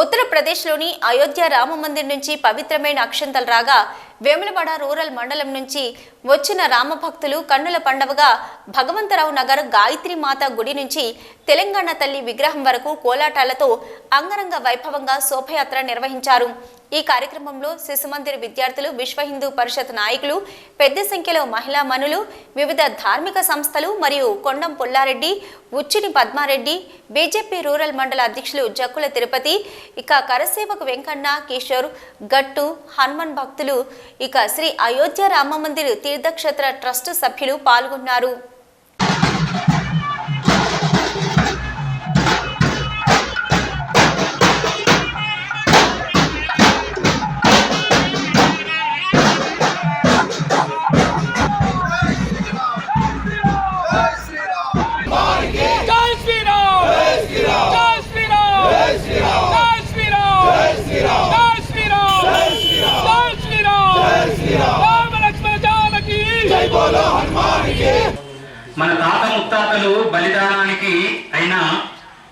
ఉత్తరప్రదేశ్లోని అయోధ్య రామ మందిర్ నుంచి పవిత్రమైన అక్షంతలు రాగా వేములవాడ రూరల్ మండలం నుంచి వచ్చిన రామభక్తులు కన్నుల పండవగా భగవంతరావు నగర్ గాయత్రి మాత గుడి నుంచి తెలంగాణ తల్లి విగ్రహం వరకు కోలాటాలతో అంగరంగ వైభవంగా శోభయాత్ర నిర్వహించారు. ఈ కార్యక్రమంలో శిశుమందిర్ విద్యార్థులు విశ్వ హిందూ పరిషత్ నాయకులు పెద్ద సంఖ్యలో మహిళా మనులు వివిధ ధార్మిక సంస్థలు మరియు కొండం పుల్లారెడ్డి ఉచ్చిని పద్మారెడ్డి బీజేపీ రూరల్ మండల అధ్యక్షులు జక్కుల తిరుపతి ఇక కరసేవకు వెంకన్న కిషోర్ గట్టు హనుమాన్ భక్తులు ఇక శ్రీ అయోధ్య రామ మందిర్ తీర్థక్షేత్ర ట్రస్ట్ సభ్యులు పాల్గొన్నారు. ముత్తాతలు బలిదానానికి అయినా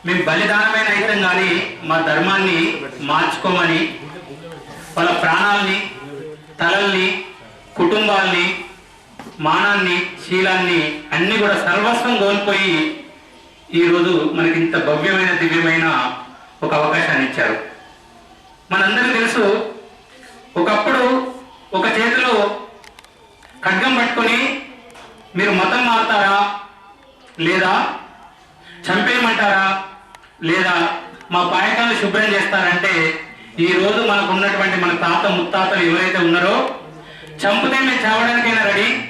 మేము బలిదానమైన అయితం కానీ మా ధర్మాన్ని మార్చుకోమని వాళ్ళ ప్రాణాలని తలల్ని కుటుంబాల్ని మానాన్ని శీలాన్ని అన్ని కూడా సర్వస్వం కోల్పోయి ఈరోజు మనకి ఇంత భవ్యమైన దివ్యమైన ఒక అవకాశాన్ని ఇచ్చారు. మనందరికీ తెలుసు ఒకప్పుడు ఒక చేతిలో ఖడ్గం పట్టుకొని మీరు మతం మారుతారా? లేదా? చంపేయమంటారా? లేదా మా పాయకాలు శుభ్రం చేస్తారంటే ఈ రోజు మనకు ఉన్నటువంటి మన తాత ముత్తాతలు ఎవరైతే ఉన్నారో చంపితే మేము చావడానికైనా రెడీ?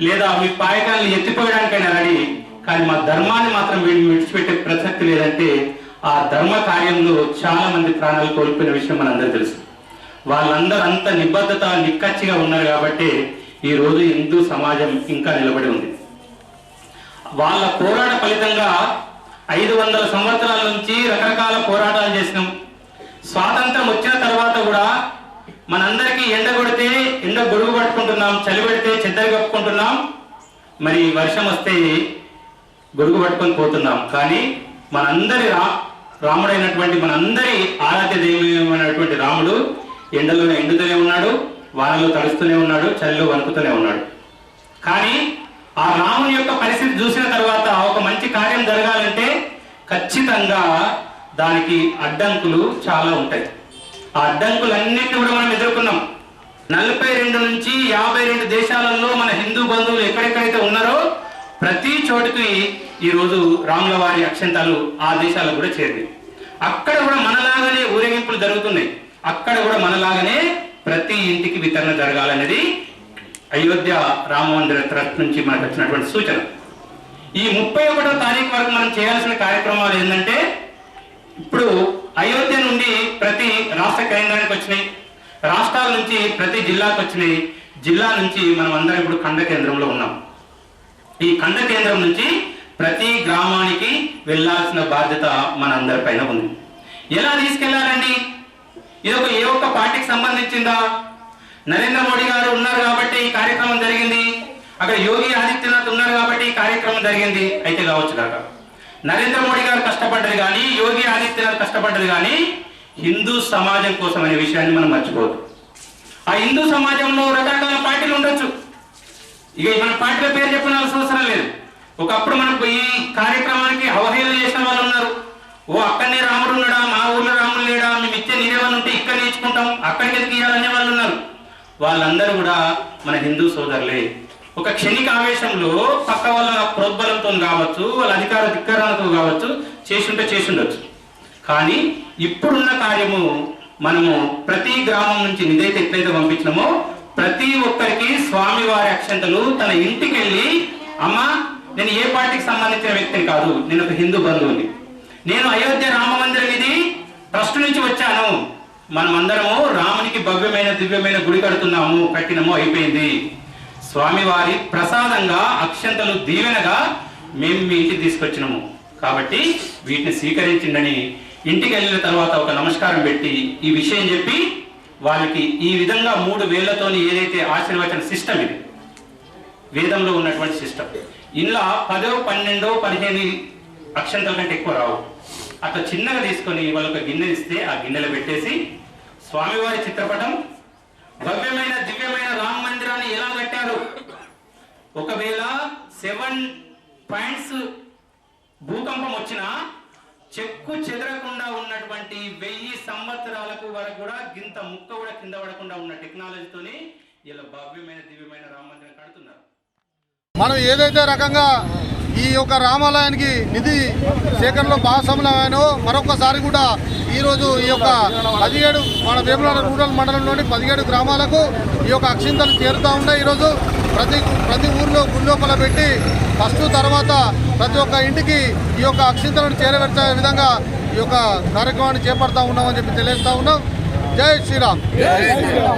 లేదా మీ పాయకాలను ఎత్తిపోయడానికైనా రెడీ? కానీ మా ధర్మాన్ని మాత్రం వీళ్ళు విడిచిపెట్టే ప్రసక్తి లేదంటే ఆ ధర్మ కార్యంలో చాలా మంది ప్రాణాలు కోల్పోయిన విషయం మనందరూ తెలుసు. వాళ్ళందరూ అంత నిబద్ధత నిక్కచ్చిగా ఉన్నారు కాబట్టి ఈ రోజు హిందూ సమాజం ఇంకా నిలబడి ఉంది. వాళ్ళ పోరాట ఫలితంగా ఐదు వందల సంవత్సరాల నుంచి రకరకాల పోరాటాలు చేసినాం. స్వాతంత్రం వచ్చిన తర్వాత కూడా మనందరికీ ఎండ కొడితే ఎండ గొడుగు పట్టుకుంటున్నాం చలి పెడితే చెద్దరు కప్పుకుంటున్నాం. మరి వర్షం వస్తే గొడుగు పట్టుకొని పోతున్నాం. కానీ మనందరి రా రాముడైనటువంటి మనందరి ఆరాధ్య దైవమైనటువంటి రాముడు ఎండలో ఎండుతూనే ఉన్నాడు వానలో తడుస్తూనే ఉన్నాడు చలిలో వణుకుతూనే ఉన్నాడు. కానీ ఆ రాముని యొక్క పరిస్థితి చూసిన తర్వాత ఒక మంచి కార్యం జరగాలంటే ఖచ్చితంగా దానికి అడ్డంకులు చాలా ఉంటాయి. ఆ అడ్డంకులన్నింటినీ కూడా మనం ఎదుర్కొన్నాం. నలభై రెండు నుంచి యాభై రెండు దేశాలలో మన హిందూ బంధువులు ఎక్కడెక్కడైతే ఉన్నారో ప్రతి చోటుకి ఈరోజు రాముల వారి అక్షంతాలు ఆ దేశాలకు కూడా చేరింది అక్కడ కూడా మనలాగానే ఊరేగింపులు జరుగుతున్నాయి. అక్కడ కూడా మనలాగానే ప్రతి ఇంటికి వితరణ జరగాలనేది అయోధ్య రామమందిర ట్రస్ట్ నుంచి మనకు వచ్చినటువంటి సూచన. ఈ ముప్పై ఒకటో తారీఖు వరకు మనం చేయాల్సిన కార్యక్రమాలు ఏంటంటే ఇప్పుడు అయోధ్య నుండి ప్రతి రాష్ట్ర కేంద్రానికి వచ్చినాయి రాష్ట్రాల నుంచి ప్రతి జిల్లాకు వచ్చినాయి జిల్లా నుంచి మనం అందరం ఇప్పుడు ఖండ కేంద్రంలో ఉన్నాం. ఈ ఖండ కేంద్రం నుంచి ప్రతి గ్రామానికి వెళ్ళాల్సిన బాధ్యత మనందరి పైన ఉంది. ఎలా తీసుకెళ్ళాలండి? ఇది ఒక ఏ ఒక్క పార్టీకి సంబంధించిందా? నరేంద్ర మోడీ గారు ఉన్నారు కాబట్టి ఈ కార్యక్రమం జరిగింది. అక్కడ యోగి ఆదిత్యనాథ్ ఉన్నారు కాబట్టి ఈ కార్యక్రమం జరిగింది. అయితే కావచ్చు కాక. నరేంద్ర మోడీ గారు కష్టపడ్డది కానీ యోగి ఆదిత్యనాథ్ కష్టపడ్డది కానీ హిందూ సమాజం కోసం అనే విషయాన్ని మనం మర్చిపోదు ఆ హిందూ సమాజంలో రకరకాల పార్టీలు ఉండొచ్చు. ఇక మన పార్టీల పేరు చెప్పనాల్సిన అవసరం లేదు. ఒకప్పుడు మనకు ఈ కార్యక్రమానికి అవహేళన చేసిన వాళ్ళు ఉన్నారు. ఓ అక్కడనే రాముడు ఉన్నాడా మా ఊర్లో రాముడు లేడా మేము ఇచ్చే నీరేమని ఉంటే ఇక్కడ నేర్చుకుంటాం అక్కడికి ఎందుకు ఇవ్వాలనే వాళ్ళు ఉన్నారు. వాళ్ళందరూ కూడా మన హిందూ సోదరులే. ఒక క్షణిక ఆవేశంలో పక్క వాళ్ళ ప్రోద్బలంతో కావచ్చు వాళ్ళ అధికార ధిక్కరణతో కావచ్చు చేసుంటే చేసుండొచ్చు. కానీ ఇప్పుడున్న కార్యము మనము ప్రతి గ్రామం నుంచి నిధైతే ఎట్లయితే పంపించినామో ప్రతి ఒక్కరికి స్వామి వారి అక్షంతలు తన ఇంటికి వెళ్ళి అమ్మా నేను ఏ పార్టీకి సంబంధించిన వ్యక్తిని కాదు నేను ఒక హిందూ బంధువుని. నేను అయోధ్య రామ మందిరం ఇది ట్రస్ట్ నుంచి వచ్చాను. మనమందరము రామునికి భవ్యమైన దివ్యమైన గుడి కడుతున్నాము కట్టినము అయిపోయింది. స్వామివారి ప్రసాదంగా అక్షంతలు దీవెనగా మేము మీ ఇంటికి తీసుకొచ్చినాము. కాబట్టి వీటిని స్వీకరించిండని ఇంటికి వెళ్ళిన తర్వాత ఒక నమస్కారం పెట్టి ఈ విషయం చెప్పి వాళ్ళకి ఈ విధంగా మూడు వేళ్ళతోని ఏదైతే ఆశీర్వచన సిస్టమ్ ఇది వేదంలో ఉన్నటువంటి సిస్టమ్. ఇలా పదో పన్నెండో పదిహేను అక్షంతల కంటే ఎక్కువ రావు. అట్లా చిన్నగా తీసుకొని వాళ్ళకి గిన్నె ఇస్తే ఆ గిన్నెలో పెట్టేసి స్వామివారి చిత్రపటం భవ్యమైన దివ్యమైన రామ మందిరాన్ని ఎలా కట్టారు? ఒకవేళ సెవెన్ పాయింట్స్ భూకంపం వచ్చినా చెక్కు చెదరకుండా ఉన్నటువంటి వెయ్యి సంవత్సరాలకు వరకు కూడా గింత ముక్క కూడా కింద పడకుండా ఉన్న టెక్నాలజీతోని ఇలా భవ్యమైన దివ్యమైన రామ మందిరం కడుతున్నారు. మనం ఏదైతే రకంగా ఈ యొక్క రామాలయానికి నిధి సేకరణలో భాగస్వాములమైనో మరొకసారి కూడా ఈరోజు ఈ యొక్క పదిహేడు మన వేములవాడ రూరల్ మండలంలోని పదిహేడు గ్రామాలకు ఈ యొక్క అక్షింతలు చేరుతూ ఉన్నాయి. ఈరోజు ప్రతి ప్రతి ఊర్లో గుళ్ళోపల పెట్టి ఫస్ట్ తర్వాత ప్రతి ఒక్క ఇంటికి ఈ యొక్క అక్షింతలను చేరవేర్చే విధంగా ఈ యొక్క కార్యక్రమాన్ని చేపడతా ఉన్నామని చెప్పి తెలియజేస్తా ఉన్నాం. జై శ్రీరామ్.